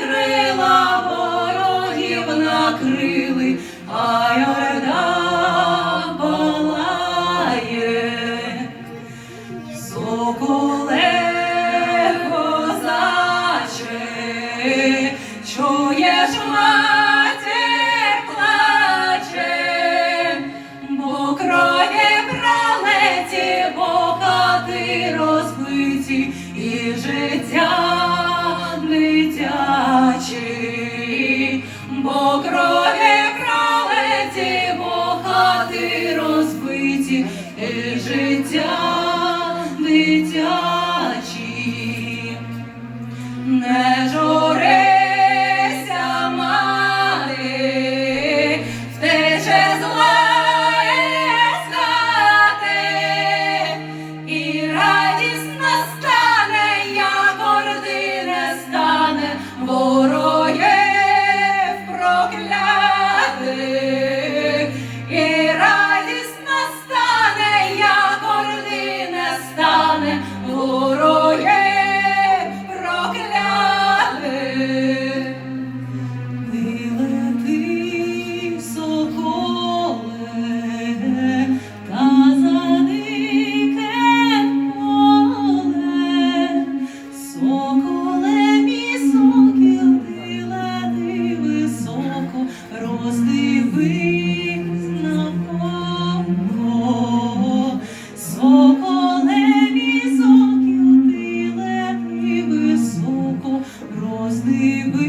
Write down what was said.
крила ворогів накрили, а Йордан житті і життя дитячі, бо крові пролеті, бо хати розбиті, і життя дитячі. more. ти